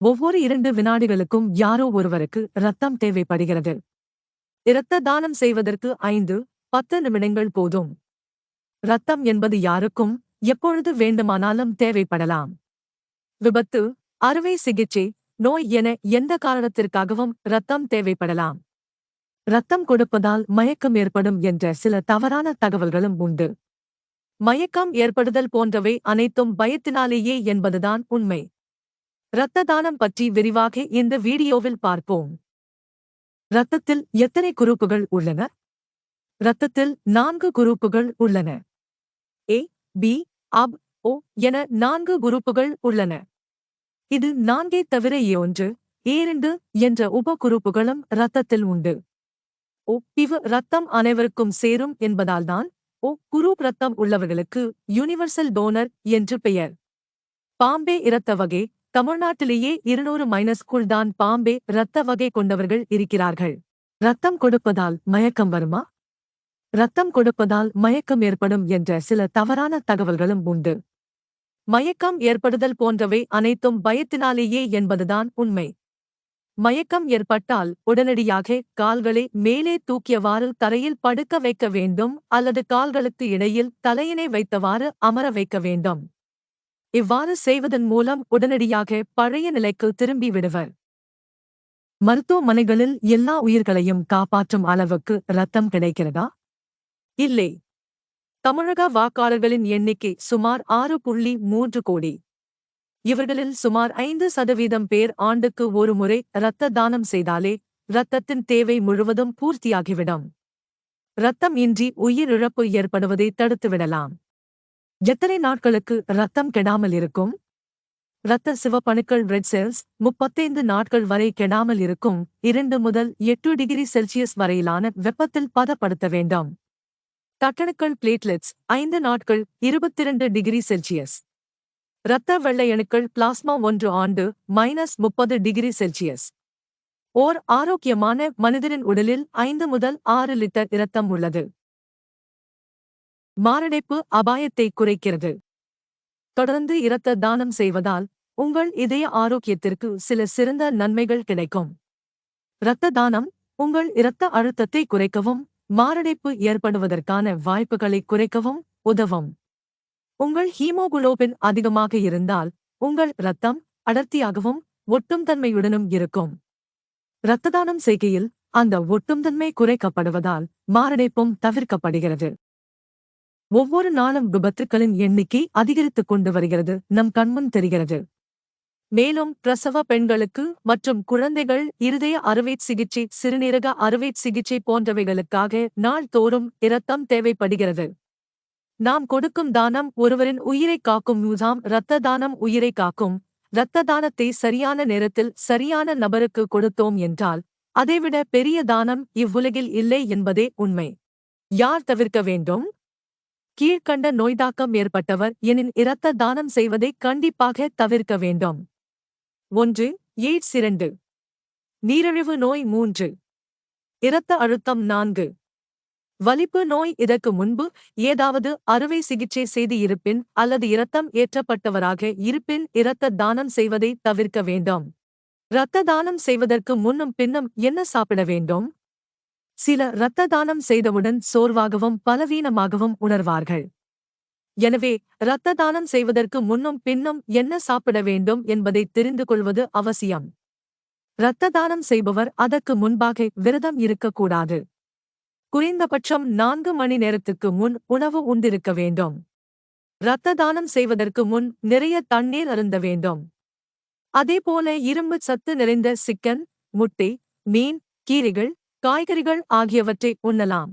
ஒவ்வொரு இரண்டு வினாடிகளுக்கும் யாரோ ஒருவருக்கு இரத்தம் தேவைப்படுகிறது. இரத்த தானம் செய்வதற்கு ஐந்து பத்து நிமிடங்கள் போதும். இரத்தம் என்பது யாருக்கும் எப்பொழுது வேண்டுமானாலும் தேவைப்படலாம். விபத்து அறுவை சிகிச்சை நோய் என எந்த காரணத்திற்காகவும் இரத்தம் தேவைப்படலாம். இரத்தம் கொடுப்பதால் மயக்கம் ஏற்படும் என்ற சில தவறான தகவல்களும் உண்டு. மயக்கம் ஏற்படுதல் போன்றவை அனைத்தும் பயத்தினாலேயே என்பதுதான் உண்மை. இரத்த தானம் பற்றி விரிவாக இந்த வீடியோவில் பார்ப்போம். இரத்தத்தில் எத்தனை குரூப்புகள் உள்ளன? இரத்தத்தில் நான்கு குரூப்புகள் உள்ளன. ஏ பி அப் ஓ என நான்கு குரூப்புகள் உள்ளன. இது நான்கே தவிர ஒன்று ஏரண்டு என்ற உப குரூப்புகளும் இரத்தத்தில் உண்டு. ஓ பிவு இரத்தம் அனைவருக்கும் சேரும் என்பதால்தான் ஓ குரூப் இரத்தம் உள்ளவர்களுக்கு யுனிவர்சல் டோனர் என்று பெயர். பாம்பே இரத்த வகை தமிழ்நாட்டிலேயே இருநூறு மைனஸ்குள் தான் பாம்பே இரத்த வகை கொண்டவர்கள் இருக்கிறார்கள். ரத்தம் கொடுப்பதால் மயக்கம் வருமா? ரத்தம் கொடுப்பதால் மயக்கம் ஏற்படும் என்ற சில தவறான தகவல்களும் உண்டு. மயக்கம் ஏற்படுதல் போன்றவை அனைத்தும் பயத்தினாலேயே என்பதுதான் உண்மை. மயக்கம் ஏற்பட்டால் உடனடியாக கால்களை மேலே தூக்கியவாறு தரையில் படுக்க வைக்க வேண்டும் அல்லது கால்களுக்கு இடையில் தலையினை வைத்தவாறு அமர வைக்க வேண்டும். இவ்வாறு செய்வதன் மூலம் உடனடியாக பழைய நிலைக்கு திரும்பி விடுவர். மருத்துவமனைகளில் எல்லா உயிர்களையும் காப்பாற்றும் அளவுக்கு ரத்தம் கிடைக்கிறதா? இல்லை. தமிழக வாக்காளர்களின் எண்ணிக்கை சுமார் ஆறு புள்ளி மூன்று கோடி. இவர்களில் சுமார் ஐந்து சதவீதம் பேர் ஆண்டுக்கு ஒரு முறை இரத்த தானம் செய்தாலே இரத்தத்தின் தேவை முழுவதும் பூர்த்தியாகிவிடும். இரத்தம் இன்றி உயிரிழப்பு ஏற்படுவதை தடுத்துவிடலாம். எத்தனை நாட்களுக்கு ரத்தம் கெடாமல் இருக்கும்? இரத்த சிவப்பணுக்கள் ரெட் செல்ஸ் முப்பத்தைந்து நாட்கள் வரை கெடாமல் இருக்கும். இரண்டு முதல் எட்டு டிகிரி செல்சியஸ் வரையிலான வெப்பத்தில் பதப்படுத்த வேண்டும். தட்டணுக்கள் பிளேட்லெட்ஸ் ஐந்து நாட்கள் இருபத்திரண்டு டிகிரி செல்சியஸ். இரத்த வெள்ளையணுக்கள் பிளாஸ்மா ஒன்று ஆண்டு மைனஸ் முப்பது டிகிரி செல்சியஸ். ஓர் ஆரோக்கியமான மனிதனின் உடலில் ஐந்து முதல் ஆறு லிட்டர் இரத்தம் உள்ளது. மாரடைப்பு அபாயத்தை குறைக்கிறது. தொடர்ந்து இரத்த தானம் செய்வதால் உங்கள் இதய ஆரோக்கியத்திற்கு சில சிறந்த நன்மைகள் கிடைக்கும். இரத்த தானம் உங்கள் இரத்த அழுத்தத்தை குறைக்கவும் மாரடைப்பு ஏற்படுவதற்கான வாய்ப்புகளை குறைக்கவும் உதவும். உங்கள் ஹீமோகுளோபின் அதிகமாக இருந்தால் உங்கள் இரத்தம் அடர்த்தியாகவும் ஒட்டும் தன்மையுடனும் இருக்கும். இரத்த தானம் செய்கையில் அந்த ஒட்டும் தன்மை குறைக்கப்படுவதால் மாரடைப்பும் தவிர்க்கப்படுகிறது. ஒவ்வொரு நாளும் விபத்துக்களின் எண்ணிக்கை அதிகரித்துக் கொண்டு வருகிறது. நம் கண்முன் தெரிகிறது. மேலும் பிரசவ பெண்களுக்கு மற்றும் குழந்தைகள் இருதய அறுவை சிகிச்சை சிறுநீரக அறுவை சிகிச்சை போன்றவைகளுக்காக நாள்தோறும் இரத்தம் தேவைப்படுகிறது. நாம் கொடுக்கும் தானம் ஒருவரின் உயிரை காக்கும் மூதாம் இரத்த தானம் உயிரை காக்கும். இரத்த தானத்தை சரியான நேரத்தில் சரியான நபருக்கு கொடுத்தோம் என்றால் அதைவிட பெரிய தானம் இவ்வுலகில் இல்லை என்பதே உண்மை. யார் தவிர்க்க வேண்டும்? கீழ்க்கண்ட நோய்தாக்கம் ஏற்பட்டவர் எனின் இரத்த தானம் செய்வதை கண்டிப்பாக தவிர்க்க வேண்டும். ஒன்று எய்ட்ஸ் இரண்டு. நீரிழிவு நோய் மூன்று. இரத்த அழுத்தம் நான்கு. வலிப்பு நோய் இதற்கு முன்பு ஏதாவது அறுவை சிகிச்சை செய்து இருப்பின் அல்லது இரத்தம் ஏற்றப்பட்டவராக இருப்பின் இரத்த தானம் செய்வதை தவிர்க்க வேண்டும். இரத்த தானம் செய்வதற்கு முன்னும் பின்னும் என்ன சாப்பிட வேண்டும்? சில இரத்த தானம் செய்தவுடன் சோர்வாகவும் பலவீனமாகவும் உணர்வார்கள். எனவே இரத்த தானம் செய்வதற்கு முன்னும் பின்னும் என்ன சாப்பிட வேண்டும் என்பதை தெரிந்து கொள்வது அவசியம். இரத்த தானம் செய்பவர் அதற்கு முன்பாக விரதம் இருக்கக்கூடாது. குறைந்தபட்சம் நான்கு மணி நேரத்துக்கு முன் உணவு உண்டிருக்க வேண்டும். இரத்த தானம் செய்வதற்கு முன் நிறைய தண்ணீர் அருந்த வேண்டும். அதேபோல இரும்பு சத்து நிறைந்த சிக்கன் முட்டை மீன் கீரைகள் காய்கறிகள் ஆகியவற்றை உண்ணலாம்.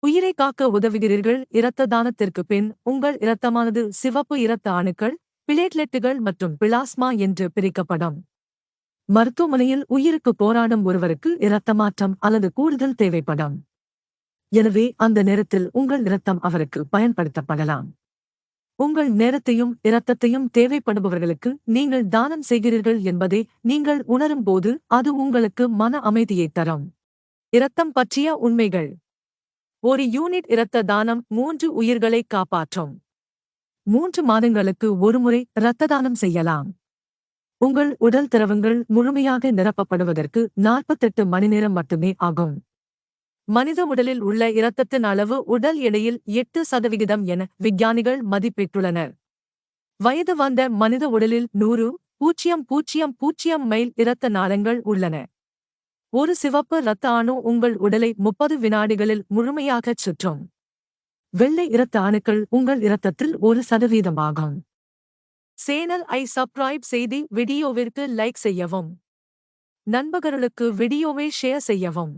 உயிரை காக்க உதவுகிறீர்கள். இரத்த தானத்திற்கு பின் உங்கள் இரத்தமானது சிவப்பு இரத்த அணுக்கள் பிளேட்லெட்டுகள் மற்றும் பிளாஸ்மா என்று பிரிக்கப்படும். மருத்துவமனையில் உயிருக்கு போராடும் ஒருவருக்கு இரத்த மாற்றம் அல்லது கூடுதல் தேவைப்படும். எனவே அந்த நேரத்தில் உங்கள் இரத்தம் அவருக்கு பயன்படுத்தப்படலாம். உங்கள் நேரத்தையும் இரத்தத்தையும் தேவைப்படுபவர்களுக்கு நீங்கள் தானம் செய்கிறீர்கள் என்பதை நீங்கள் உணரும் போது அது உங்களுக்கு மன அமைதியைத் தரும். இரத்தம் பற்றிய உண்மைகள். ஒரு யூனிட் இரத்த தானம் மூன்று உயிர்களை காப்பாற்றும். மூன்று மாதங்களுக்கு ஒருமுறை இரத்த தானம் செய்யலாம். உங்கள் உடல் திரவங்கள் முழுமையாக நிரப்பப்படுவதற்கு நாற்பத்தெட்டு மணி நேரம் மட்டுமே ஆகும். மனித உடலில் உள்ள இரத்தத்தின் அளவு உடல் எடையில் எட்டு சதவிகிதம் என விஞ்ஞானிகள் மதிப்பிட்டுள்ளனர். வயது வந்த மனித உடலில் நூறு பூஜ்ஜியம் பூஜ்ஜியம் பூஜ்ஜியம் மைல் இரத்த நாளங்கள் உள்ளன. ஒரு சிவப்பு இரத்த அணு உங்கள் உடலை முப்பது வினாடிகளில் முழுமையாகச் சுற்றும். வெள்ளை இரத்த அணுக்கள் உங்கள் இரத்தத்தில் ஒரு சதவீதமாகும். சேனல் ஐ சப்ஸ்கிரைப் செய்தி வீடியோவிற்கு லைக் செய்யவும். நண்பர்களுக்கு வீடியோவை ஷேர் செய்யவும்.